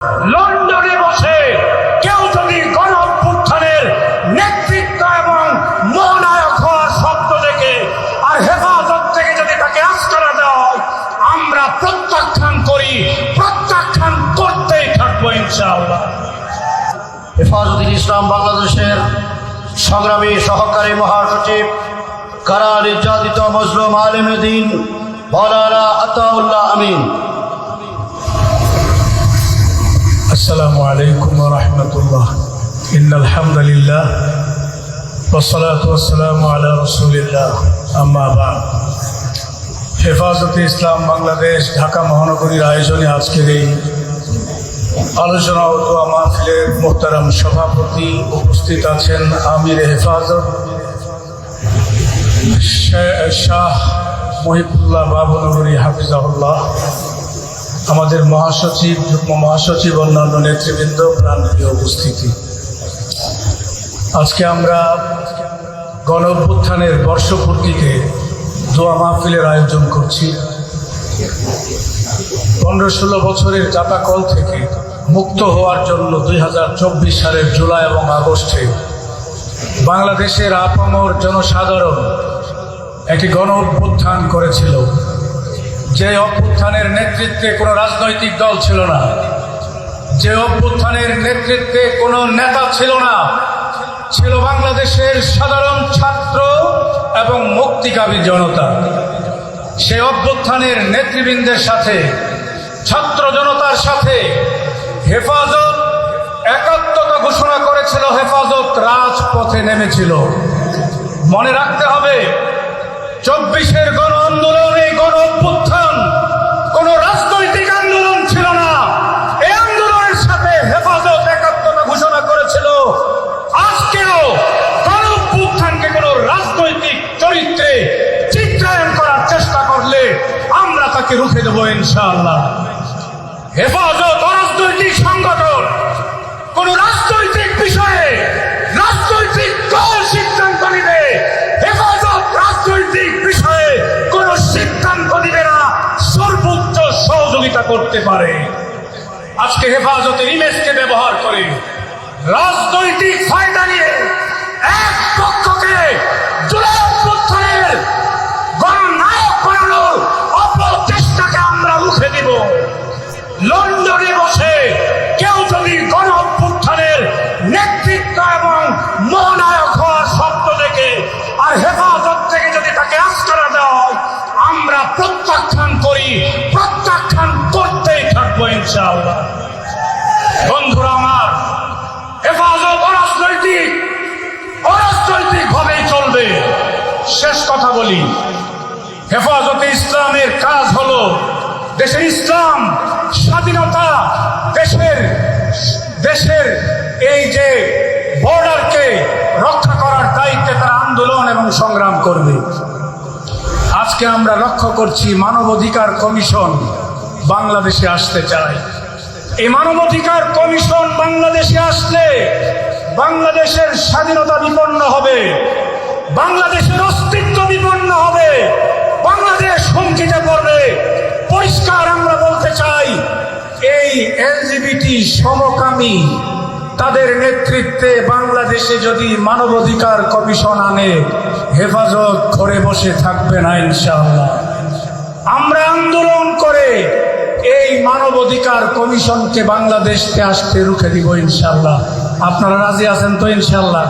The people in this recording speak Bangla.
লন্ডনে বসে কেউ যদি গণ অভ্যুত্থানের নেতৃত্ব এবং মহানায়ক হওয়ার স্বপ্ন দেখে আর হেফাজত থেকে যদি তাকে আস্কারা দেওয়া হয়, আমরা প্রত্যাখ্যান করি, প্রত্যাখ্যান করতেই থাকব ইনশাআল্লাহ। হেফাজতুল ইসলাম বাংলাদেশের সংগ্রামী সহকারী মহাসচিব, কারা নির্যাতিত মজলুম আলমদিন মৌলানা আতাউল্লাহ আমিন। السلام عليكم ورحمة الله إن الحمد لله والصلاة والسلام على رسول الله أما بعد হেফাজতে ইসলাম বাংলাদেশ ঢাকা মহানগরীর আয়োজনে আজকের এই আলোচনা ও দোয়া মাহফিলের মোহতারাম সভাপতি উপস্থিত আছেন আমির হেফাজত শে- শাহ মহিবুল্লাহ বাবুনগরী হাফিজাহুল্লাহ আমাদের মহাসচিব, যুগ্ম মহাসচিব, অন্যান্য নেতৃবৃন্দ, প্রাণপ্রিয় উপস্থিতি। আজকে আমরা গণ অভ্যুত্থানের বর্ষপূর্তিতে দোয়া মাহফিলের আয়োজন করছি। পনেরো ষোলো বছরের জাতাকল থেকে মুক্ত হওয়ার জন্য দুই হাজার চব্বিশ সালের জুলাই এবং আগস্টে বাংলাদেশের আপামর জনসাধারণ একটি গণ অভ্যুত্থান করেছিল। যে অভ্যুত্থানের নেতৃত্বে কোনো রাজনৈতিক দল ছিল না, যে অভ্যুত্থানের নেতৃত্বে কোনো নেতা ছিল না, ছিল বাংলাদেশের সাধারণ ছাত্র এবং মুক্তিকামী জনতা। সে অভ্যুত্থানের নেতৃবৃন্দের সাথে, ছাত্র জনতার সাথে হেফাজত, একাত্মতা ঘোষণা করেছিল, হেফাজত রাজপথে নেমেছিল। মনে রাখতে হবে, চব্বিশের গণ আন্দোলন তাকে রুখে দেবো ইনশাআল্লাহ। হেফাজত অরাজনৈতিক সংগঠন, কোন রাজনৈতিক বিষয়ে রাজনৈতিক দল সিদ্ধান্ত নিবে। হেফাজত রাজনৈতিক বিষয়ে কোন সিদ্ধান্ত দিবে না, সর্বোচ্চ সহযোগিতা করতে পারে। আজকে হেফাজতের ইমেজকে ব্যবহার করে রাজনৈতিক ফায়দা লন্ডনে বসে কেউ যদি গণ অভ্যুত্থানের নেতৃত্ব এবং মহানায়ক হওয়ার স্বপ্ন দেখে আর হেফাজত থেকে যদি তাকে আস্কারা দেওয়া হয়, আমরা প্রত্যাখ্যান করি, প্রত্যাখ্যান করতেই থাকব ইনশাআল্লাহ। বন্ধুরা আমার, হেফাজত অরাজনৈতিক অরাজনৈতিক ভাবেই চলবে। শেষ কথা বলি, হেফাজতে দেশের ইসলাম, স্বাধীনতা, দেশের দেশের এই যে বর্ডারকে রক্ষা করার দায়িত্বে তারা আন্দোলন এবং সংগ্রাম করবে। আজকে আমরা লক্ষ্য করছি মানবাধিকার কমিশন বাংলাদেশে আসতে চায়। এই মানবাধিকার কমিশন বাংলাদেশে আসলে বাংলাদেশের স্বাধীনতা বিপন্ন হবে। বাংলাদেশের অস্তিত্ব বিপন্ন হবে বাংলাদেশ হুমকিতে পড়বে পরিষ্কার আমরা বলতে চাই, এই এলজিবিটি সমকামী, তাদের নেতৃত্বে বাংলাদেশে যদি মানবাধিকার কমিশন আনে, হেফাজত ঘরে বসে থাকবে না ইনশাআল্লাহ। আমরা আন্দোলন করে এই মানবাধিকার কমিশনকে বাংলাদেশকে আসতে রুখে দিব ইনশাল্লাহ আপনারা রাজি আছেন তো ইনশাল্লাহ